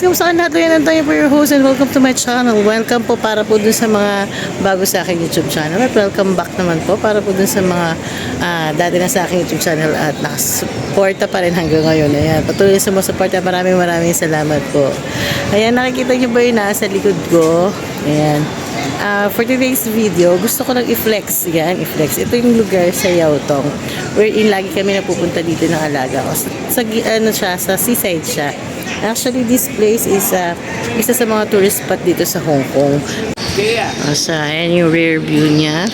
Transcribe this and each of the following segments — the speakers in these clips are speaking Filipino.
guys, kamusta ka lahat? Yan tayo for your host and welcome to my channel. Welcome po para po dun sa mga bago sa aking YouTube channel at welcome back naman po para po dun sa mga ah, dati na sa aking YouTube channel at nakasuporta pa rin hanggang ngayon. Ayan, patuloy sa mga suporta. Maraming maraming salamat po. Ayan, nakikita niyo ba yung nasa likod ko? Ayan. Ah, for today's video, gusto ko lang i-flex. Yan, i-flex. Ito yung lugar sa Yautong wherein lagi kami napupunta dito ng alaga ko. Sa, ano siya, sa seaside siya. Actually, this place is ah, isa sa mga tourist spot dito sa Hong Kong. Uh, sa, ayan yung rear view niya.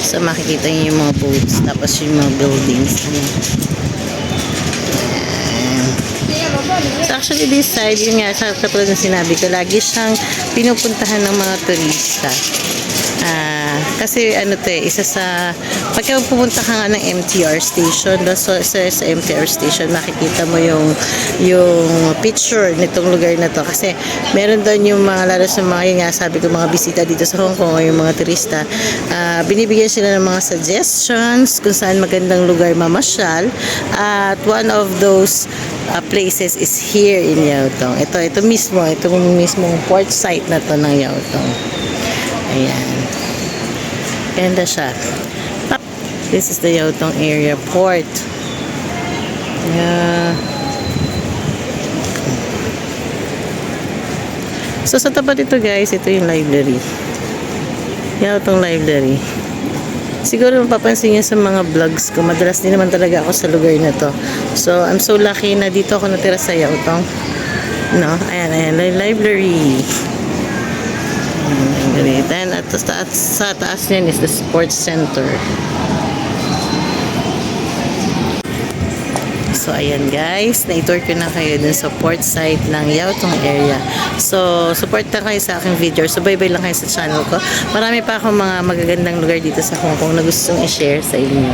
So, makikita niyo yung mga boats, tapos yung mga buildings. Ano. Ayan. So, actually, this side, yun nga, sa katulad ng sinabi ko, lagi siyang pinupuntahan ng mga turista. Ah, kasi ano to eh, isa sa pagka pumunta ka nga ng MTR station, do, so, sa, sa MTR station makikita mo yung yung picture nitong lugar na to. Kasi meron doon yung mga lalo sa mga yun nga sabi ko mga bisita dito sa Hong Kong yung mga turista. Ah, binibigyan sila ng mga suggestions kung saan magandang lugar mamasyal. At one of those ah, places is here in Yautong ito ito mismo ito mismong port site na to ng Yautong Ayan. Ganda siya. Up. This is the Yautong area port. Yeah. So sa tapat ito guys, ito yung library. Yautong library. Siguro mapapansin niyo sa mga vlogs ko, madalas din naman talaga ako sa lugar na to. So I'm so lucky na dito ako natira sa Yautong. No, ayan, ayan, li- library. Library. Then at sa taas, sa taas niyan is the sports center. So, ayan guys, na-tour ko na kayo dun sa port site ng Yautong area. So, support na kayo sa aking video. So, bye-bye lang kayo sa channel ko. Marami pa akong mga magagandang lugar dito sa Hong Kong na gustong i-share sa inyo.